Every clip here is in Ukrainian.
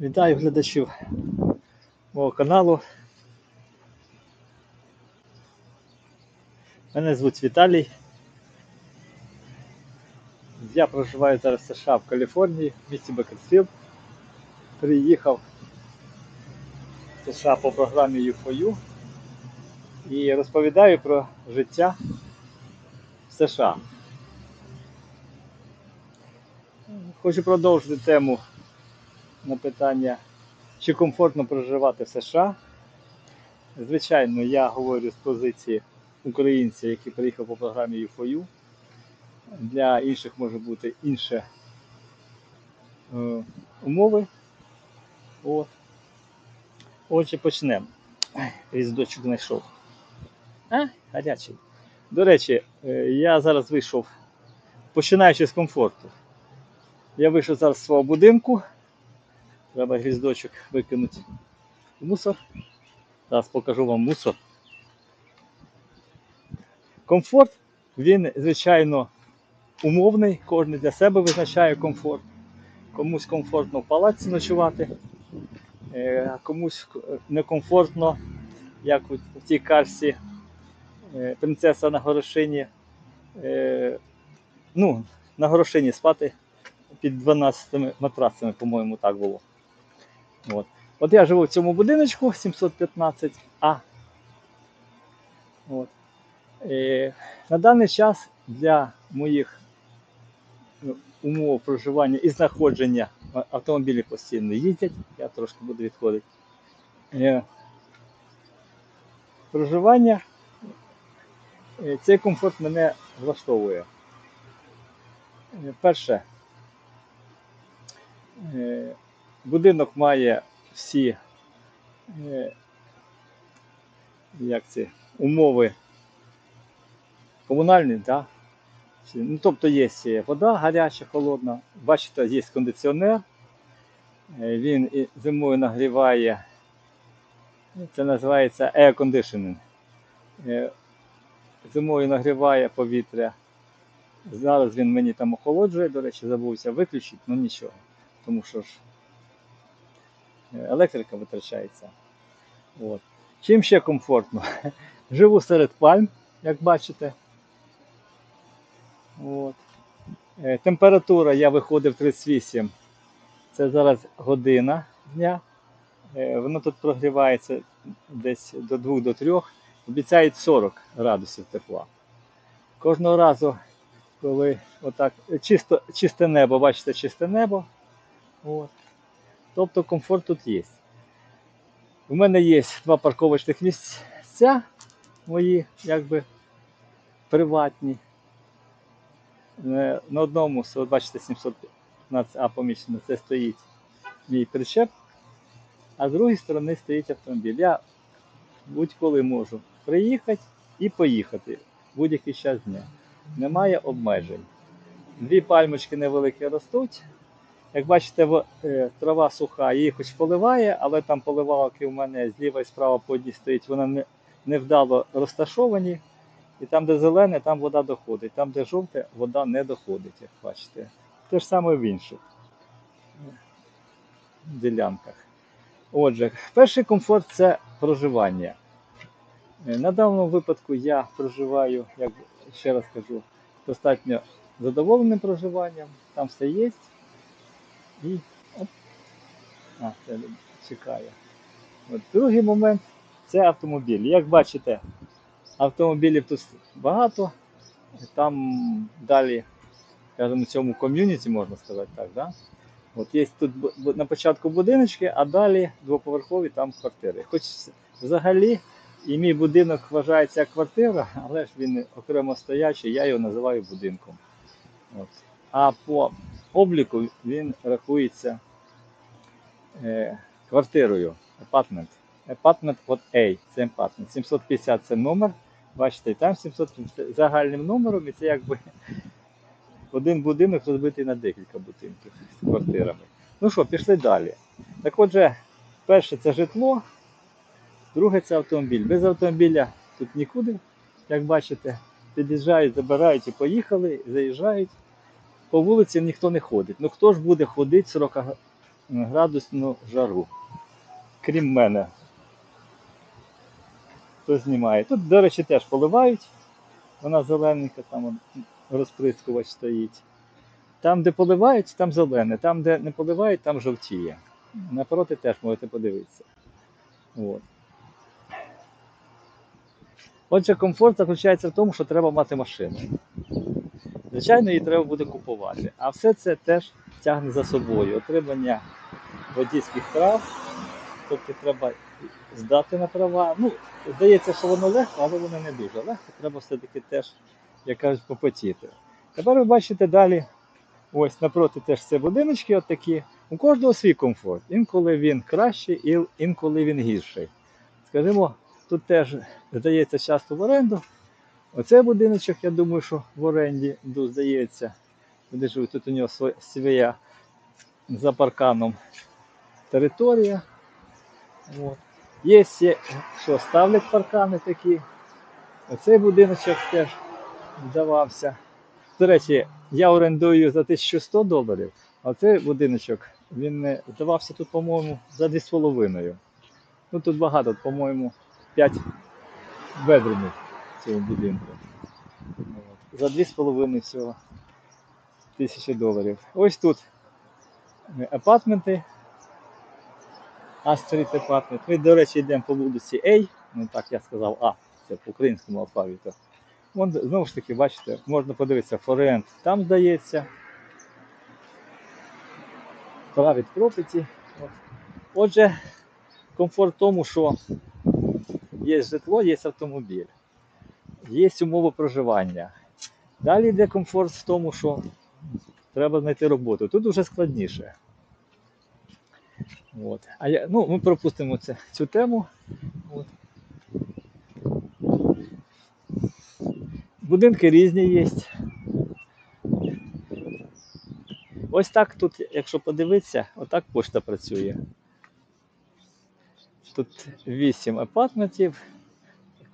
Вітаю глядачів мого каналу. Мене звуть Віталій. Я проживаю зараз в США в Каліфорнії, в місті Бекерфілд. Приїхав в США по програмі U4U і розповідаю про життя в США. Хочу продовжити тему на питання, чи комфортно проживати в США. Звичайно, я говорю з позиції українця, який приїхав по програмі U4U. Для інших може бути інші е, умови. От. Отже, почнемо. Різдочок знайшов. А, гарячий. До речі, е, я зараз вийшов, починаючи з комфорту. Я вийшов зараз з свого будинку. Треба гвіздочок викинути в мусор. Зараз покажу вам мусор. Комфорт, він, звичайно, умовний, кожен для себе визначає комфорт. Комусь комфортно в палаці ночувати, е, а комусь некомфортно, як у тій карсі е, принцеса на горошині. е, Ну, на горошині спати під 12 матрацами, по-моєму, так було. От. От я живу в цьому будиночку 715А. От. І на даний час для моїх ну, умов проживання і знаходження автомобілі постійно їздять, я трошки буду відходити. Е, Проживання, е, цей комфорт мене влаштовує. Е, Перше, будинок має всі е, як це, умови комунальні, да? Ну, тобто є е, вода гаряча, холодна, бачите, є кондиціонер, Е, він зимою нагріває, це називається air conditioning. Зимою нагріває повітря. Зараз він мені там охолоджує, до речі, забувся виключити, ну нічого. Тому що ж електрика витрачається. От. Чим ще комфортно? Живу серед пальм, як бачите. От. Е, Температура я виходив 38. Це зараз година дня. Е, Воно тут прогрівається десь до 2 до 3. Обіцяють 40 градусів тепла. Кожного разу, коли отак чисто, чисте небо, бачите, чисте небо. От. Тобто комфорт тут є. У мене є два парковочних місця мої, якби приватні. Е, На одному, бачите, 715А поміщено, це стоїть мій причеп, а з другої сторони стоїть автомобіль. Я будь-коли можу приїхати і поїхати будь-який час дня. Немає обмежень. Дві пальмочки невеликі ростуть. Як бачите, е, трава суха, її хоч поливає, але там поливалки у мене зліва і справа по одній стоїть, вони невдало розташовані. І там, де зелене, там вода доходить. Там, де жовте, вода не доходить, як бачите. Те ж саме в інших ділянках. Отже, перший комфорт це проживання. Е, На даному випадку я проживаю, як ще раз кажу, достатньо задоволеним проживанням. Там все є. І оп. А, це чекає. От, другий момент це автомобіль. Як бачите, автомобілів тут багато. Там далі, скажімо, в цьому ком'юніті, можна сказати так, да? От є тут на початку будиночки, а далі двоповерхові там квартири. Хоч взагалі і мій будинок вважається квартира, але ж він окремо стоячий, я його називаю будинком. От. А по обліку він рахується е, квартирою, апартмент. Апартмент от A, це апартмент. 750 це номер. Бачите, там 750 загальним номером, і це якби один будинок розбитий на декілька будинків з квартирами. Ну що, пішли далі. Так отже, перше це житло, друге це автомобіль. Без автомобіля тут нікуди, як бачите, під'їжджають, забирають і поїхали, заїжджають. По вулиці ніхто не ходить. Ну хто ж буде ходити 40 градусну жару. Крім мене. Хто знімає. Тут, до речі, теж поливають. Вона зелененька, там розприскувач стоїть. Там, де поливають, там зелене. Там, де не поливають, там жовтіє. Напроти теж можете подивитися. От. Отже, комфорт заключається в тому, що треба мати машину. Звичайно, її треба буде купувати. А все це теж тягне за собою отримання водійських прав, тобто треба здати на права. Ну, здається, що воно легко, але воно не дуже легко. Треба все-таки теж, як кажуть, попотіти. Тепер ви бачите далі, ось напроти теж це будиночки, от. У кожного свій комфорт. Інколи він кращий, інколи він гірший. Скажімо, тут теж здається часто в оренду. Оцей будиночок, я думаю, що в оренді здається. Живуть, тут у нього сво- своя за парканом територія. От. Є ще, що ставлять паркани такі. Оцей будиночок теж здавався. До речі, я орендую за 1100 доларів, а цей будиночок він здавався тут, по-моєму, за 2,5. Ну тут багато, по-моєму, 5 бедрумів в цьому будинку. За 2,5 всього тисячі доларів. Ось тут апартменти. А-стріт апартмент. Ми, до речі, йдемо по вулиці А. Ну так я сказав А, це по українському алфавіту. Вон, знову ж таки, бачите, можна подивитися, форенд там здається. Property. От. Отже, комфорт в тому, що є житло, є автомобіль, є умови проживання. Далі йде комфорт в тому, що треба знайти роботу. Тут вже складніше. От. А я, ну, ми пропустимо це, цю тему. От. Будинки різні є. Ось так тут, якщо подивитися, отак пошта працює. Тут 8 апартментів.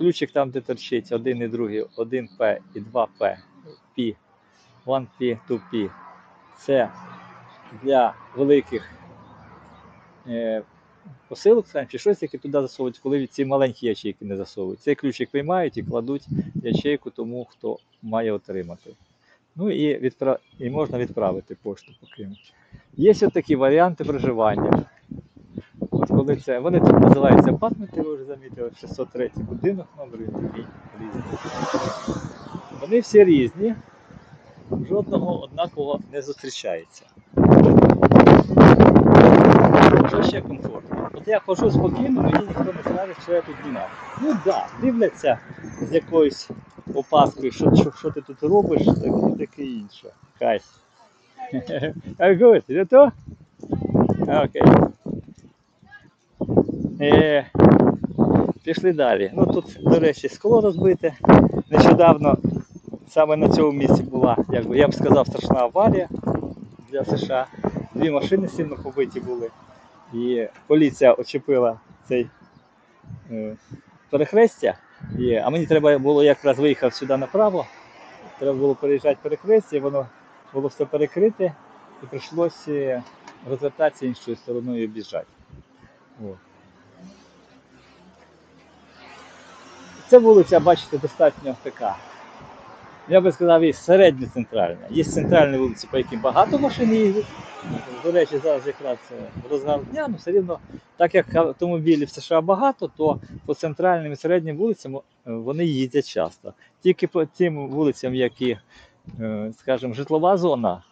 Ключик там, де торчить, один і другий, 1П і 2П. P, 1P, 2P. Це для великих е, посилок чи щось, яке туди засовують, коли ці маленькі ячейки не засовують. Цей ключик виймають і кладуть ячейку тому, хто має отримати. Ну і, відпра... і можна відправити пошту поки. Є такі варіанти проживання. Коли це, вони тут називаються апартменти, ви вже замітили, 603 будинок, номер такий різний. Вони всі різні, жодного однаково не зустрічається. Що ще комфортно? От я ходжу спокійно, мені ніхто не скаже, що я тут знімав. Ну так, да, дивляться з якоюсь опаскою, що, що, що ти тут робиш, так, таке інше. All? Окей. Е, пішли далі. Ну тут, до речі, скло розбите. Нещодавно саме на цьому місці була, як би, я б сказав, страшна аварія для США. Дві машини сильно побиті були. І поліція очепила цей е, перехрестя. І, а мені треба було якраз виїхав сюди направо. Треба було переїжджати перехрестя, і воно було все перекрите, і прийшлося розвертатися іншою стороною і об'їжджати. От. Це вулиця, бачите, достатньо така. Я би сказав, є середньо центральна. Є центральні вулиці, по яким багато машин їздять. До речі, зараз якраз е, розгар дня, але все рівно, так як автомобілів в США багато, то по центральним і середнім вулицям е, вони їздять часто. Тільки по тим вулицям, які, е, скажімо, житлова зона,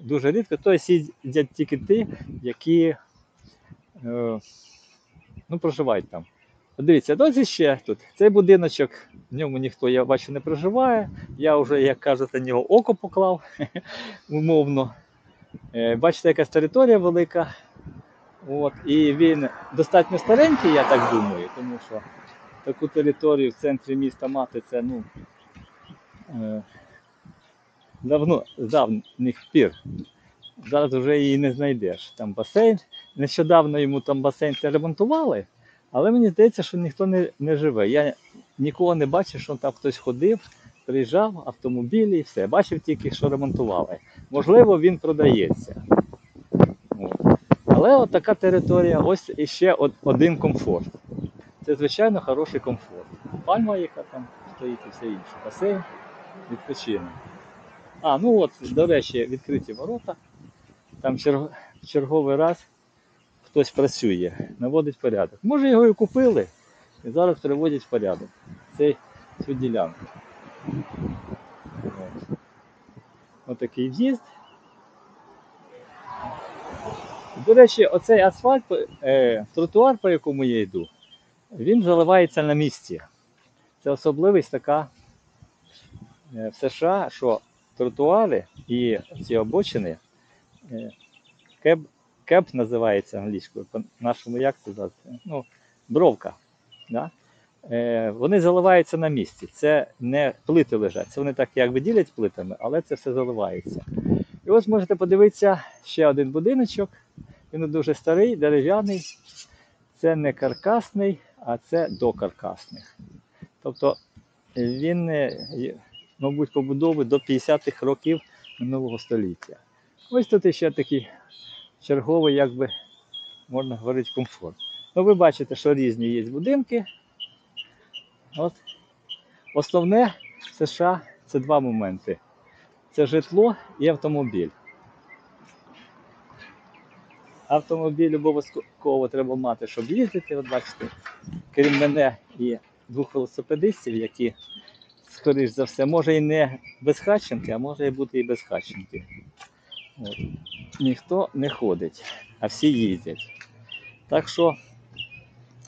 дуже рідко, то їздять тільки ті, які ну, проживають там. Дивіться, ось ще тут. Цей будиночок, в ньому ніхто, я бачу, не проживає. Я вже, як кажуть, на нього око поклав умовно. Е, Бачите, якась територія велика. От, і він достатньо старенький, я так думаю, тому що таку територію в центрі міста мати це ну, е, давно, давніх пір. Зараз вже її не знайдеш. Там басейн. Нещодавно йому там басейн ремонтували, але мені здається, що ніхто не, не живе. Я нікого не бачив, що там хтось ходив, приїжджав, автомобілі і все. Бачив тільки, що ремонтували. Можливо, він продається. От. Але от така територія, ось іще од- один комфорт. Це звичайно хороший комфорт. Пальма, яка там стоїть і все інше. Басейн, відпочинок. А, ну от, до речі, відкриті ворота. Там в черговий раз хтось працює, наводить порядок. Може його і купили, і зараз приводять в порядок. Цей, цю ділянку. От. Отакий в'їзд. До речі, оцей асфальт, е, тротуар, по якому я йду, він заливається на місці. Це особливість така е, в США, що тротуари і ці обочини, е, кеб, кеб називається англійською, по-нашому як називається? Ну, бровка. Да? Е, вони заливаються на місці. Це не плити лежать. Це вони так якби ділять плитами, але це все заливається. І ось можете подивитися ще один будиночок. Він дуже старий, дерев'яний. Це не каркасний, а це докаркасний. Тобто він, е, мабуть, побудовий до 50-х років минулого століття. Ось тут ще такий черговий, як би можна говорити, комфорт. Ну, ви бачите, що різні є будинки. От. Основне США це два моменти: це житло і автомобіль. Автомобіль обов'язково треба мати, щоб їздити. От бачите, крім мене і двох велосипедистів, які, скоріш за все, може і не без хатченки, а може і бути і без хатченки. Ніхто не ходить, а всі їздять. Так що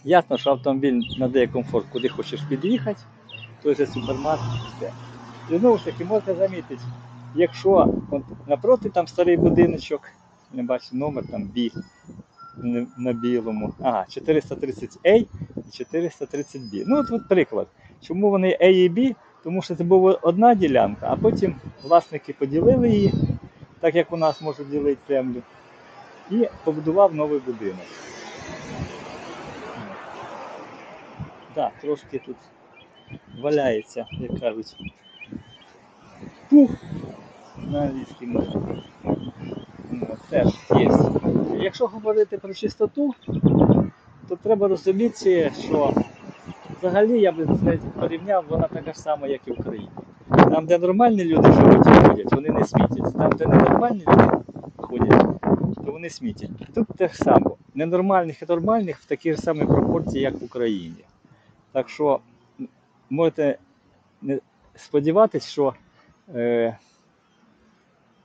ясно, що автомобіль надає комфорт, куди хочеш під'їхати, той же супермаркет, все. І знову ж таки можна замітити, якщо от, напроти там старий будиночок, не бачу номер там на- на білому. Ага, 430A і 430B. Ну от, от приклад. Чому вони A і B? Тому що це була одна ділянка, а потім власники поділили її, так як у нас можуть ділити землю, і побудував новий будинок. Так, трошки тут валяється, як кажуть, пух на англійській мові. Теж є. Якщо говорити про чистоту, то треба розуміти, що взагалі я би порівняв, вона така ж сама, як і в Україні. Там, де нормальні люди живуть і ходять, вони не смітять. Там, де ненормальні люди ходять, то вони смітять. Тут те ж саме. Ненормальних і нормальних в такій ж самій пропорції, як в Україні. Так що можете не сподіватися, що е,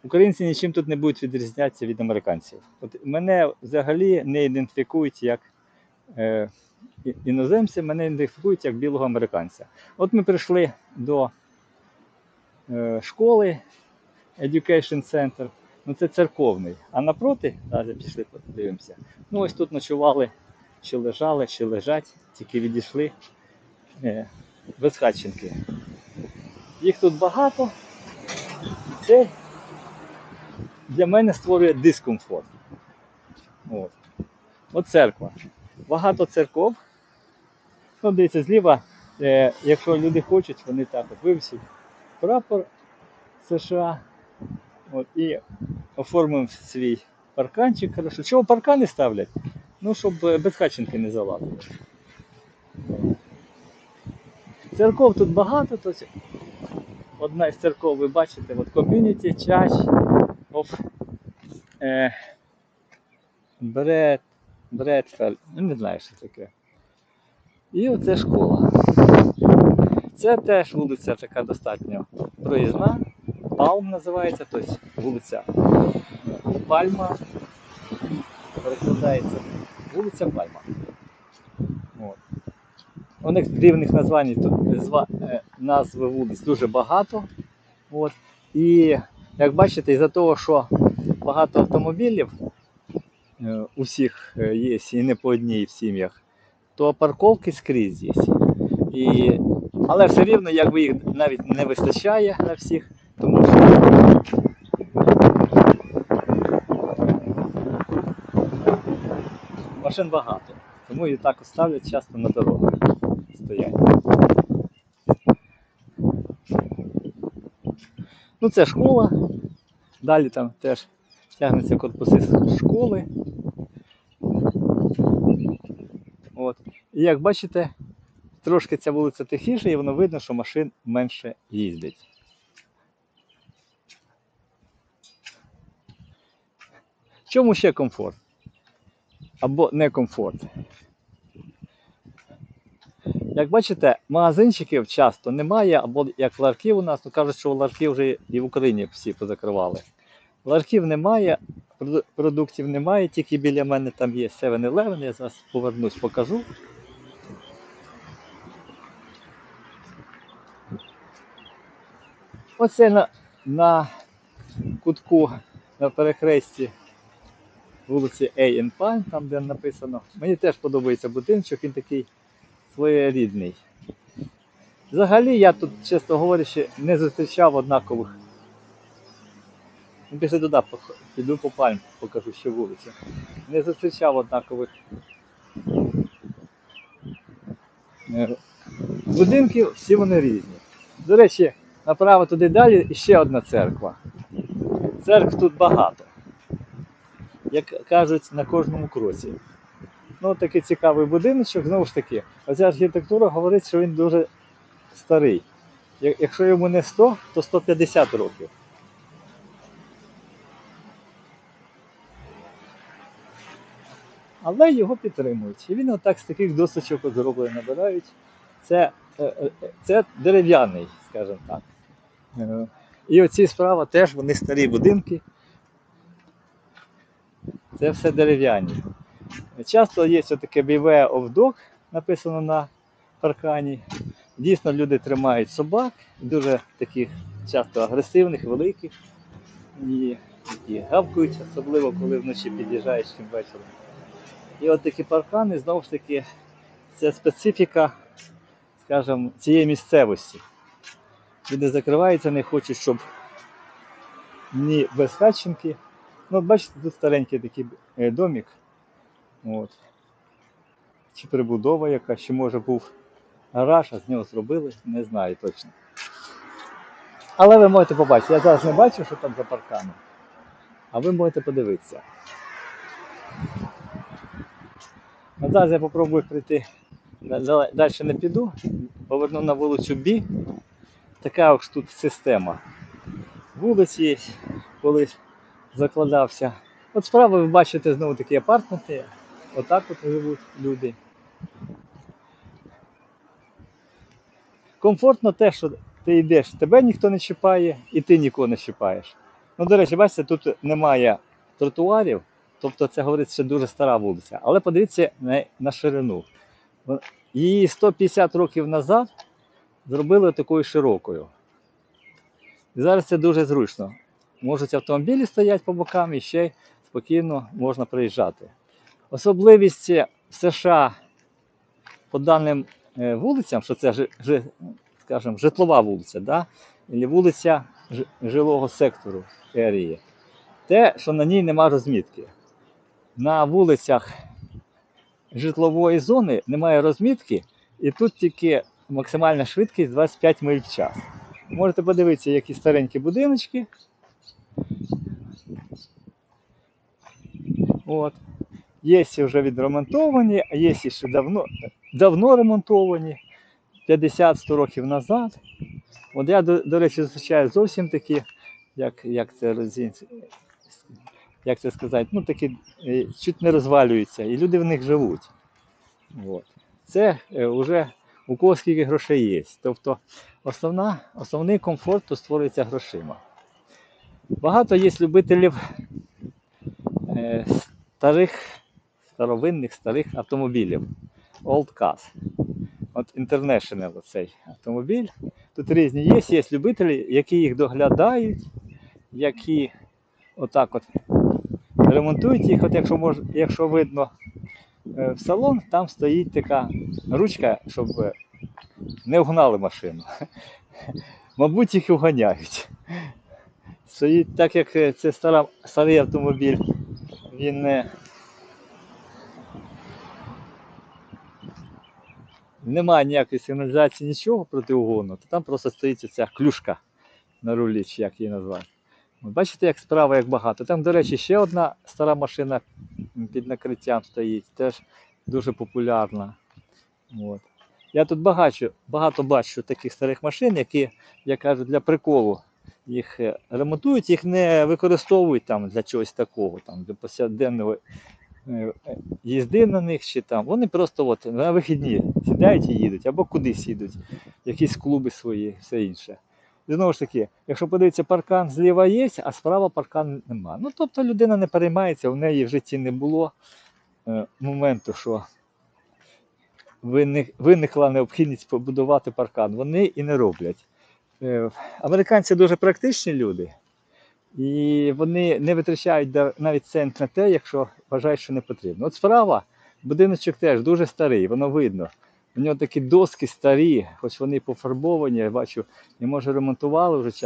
українці нічим тут не будуть відрізнятися від американців. От мене взагалі не ідентифікують як е, іноземці, мене ідентифікують як білого американця. От ми прийшли до школи Education Center, ну це церковний. А напроти, зараз пішли подивимося. Ну ось тут ночували, чи лежали, чи лежать, тільки відійшли е, безхатченки. Їх тут багато, це для мене створює дискомфорт. От. От церква. Багато церков. Ну, дивіться, зліва, е, якщо люди хочуть, вони так от прапор США. От, і оформимо свій парканчик. Хорошо. Чого паркани ставлять? Ну, щоб е, безхатченки не залазили. Церков тут багато, то одна із церков, ви бачите, от Community Church of е, Бред, Бредфель, ну не знаю, що таке. І оце школа. Це теж вулиця така достатньо проїзна. Палм називається, тобто вулиця Пальма. Перекладається вулиця Пальма. От. У них рівних названь тут е, назви вулиць дуже багато. От. І як бачите, із-за того, що багато автомобілів е, у всіх е, є і не по одній в сім'ях, то парковки скрізь є. І... Але все рівно якби їх навіть не вистачає на всіх, тому що машин багато. Тому і так ставлять часто на дорогах стоять. Ну це школа. Далі там теж тягнуться корпуси школи. От. І як бачите, трошки ця вулиця тихіша, і воно видно, що машин менше їздить. Чому ще комфорт? Або не комфорт? Як бачите, магазинчиків часто немає, або як ларків у нас, то кажуть, що ларки вже і в Україні всі позакривали. Ларків немає, продуктів немає, тільки біля мене там є 7-Eleven, я зараз повернусь, покажу. Оце на, на кутку на перехресті вулиці A Pine, там де написано. Мені теж подобається будиночок, він такий своєрідний. Взагалі я тут, чесно говорячи, не зустрічав однакових. Ну, Пішли туди, піду по пальм, покажу ще вулицю. Не зустрічав однакових е, будинків, всі вони різні. До речі, направо туди далі ще одна церква. Церкв тут багато. Як кажуть, на кожному кроці. Ну, такий цікавий будиночок, знову ж таки, оця архітектура говорить, що він дуже старий. Якщо йому не 100, то 150 років. Але його підтримують. І він отак з таких досочок от зроблений набирають. Це, е, е, це дерев'яний, скажімо так. Е, І оці справа теж вони старі будинки. Це все дерев'яні. Часто є таке of Dog, написано на паркані. Дійсно, люди тримають собак, дуже таких часто агресивних, великих. І, і гавкають, особливо коли вночі під'їжджаєш тим вечором. І от такі паркани, знову ж таки, це специфіка, скажімо, цієї місцевості. Люди закриваються, не хочуть, щоб ні безхатченки. Ну, бачите, тут старенький такий е, домик. От. Чи прибудова яка, чи може був гараж, а з нього зробили, не знаю точно. Але ви можете побачити, я зараз не бачу, що там за парканом. А ви можете подивитися. А зараз я попробую прийти. Далі не піду, поверну на вулицю Бі. Така ось тут система. Вулиць є, колись закладався. От справа ви бачите знову такі апартменти. Отак от живуть люди. Комфортно те, що ти йдеш, тебе ніхто не чіпає і ти нікого не чіпаєш. Ну, до речі, бачите, тут немає тротуарів, тобто це говорить, що дуже стара вулиця. Але подивіться на, на ширину. Її 150 років назад зробили такою широкою. І зараз це дуже зручно. Можуть автомобілі стоять по бокам і ще спокійно можна проїжджати. Особливість в США по даним е, вулицям, що це скажімо, житлова вулиця, да? вулиця жилого сектору ерії, те, що на ній нема розмітки. На вулицях житлової зони немає розмітки, і тут тільки максимальна швидкість 25 миль в час. Можете подивитися, які старенькі будиночки. От. Є вже відремонтовані, а є ще давно, давно ремонтовані, 50-100 років назад. От я, до, до речі, зустрічаю зовсім такі, як, як це як це сказати, ну такі е, чуть не розвалюються, і люди в них живуть. От. Це е, вже у кого скільки грошей є. Тобто основна, основний комфорт то створюється грошима. Багато є любителів е, старих, старовинних старих автомобілів. Old Cars. От International цей автомобіль. Тут різні є, є любителі, які їх доглядають, які отак от ремонтують їх. От якщо мож, якщо видно в салон, там стоїть така ручка, щоб е, не вгнали машину. Мабуть, їх вганяють. Стоїть, так як е, це стара, старий автомобіль, він не. Немає ніякої сигналізації, нічого проти угону, то там просто стоїть ця клюшка на рулі, чи як її назвати. Бачите, як справа, як багато. Там, до речі, ще одна стара машина під накриттям стоїть. Теж дуже популярна. От. Я тут багато, багато бачу таких старих машин, які, я кажу, для приколу їх е, ремонтують, їх не використовують там для чогось такого, там, для повсякденного е, е, їзди на них чи там. Вони просто от, на вихідні сідають і їдуть, або кудись їдуть, якісь клуби свої, все інше. Знову ж таки, якщо подивитися, паркан зліва є, а справа паркан нема. Ну тобто людина не переймається, в неї в житті не було е, моменту, що виник, виникла необхідність побудувати паркан. Вони і не роблять. Е, Американці дуже практичні люди, і вони не витрачають навіть цент на те, якщо вважають, що не потрібно. От справа, будиночок теж дуже старий, воно видно. У нього такі доски старі, хоч вони пофарбовані, я бачу, і може ремонтували вже час.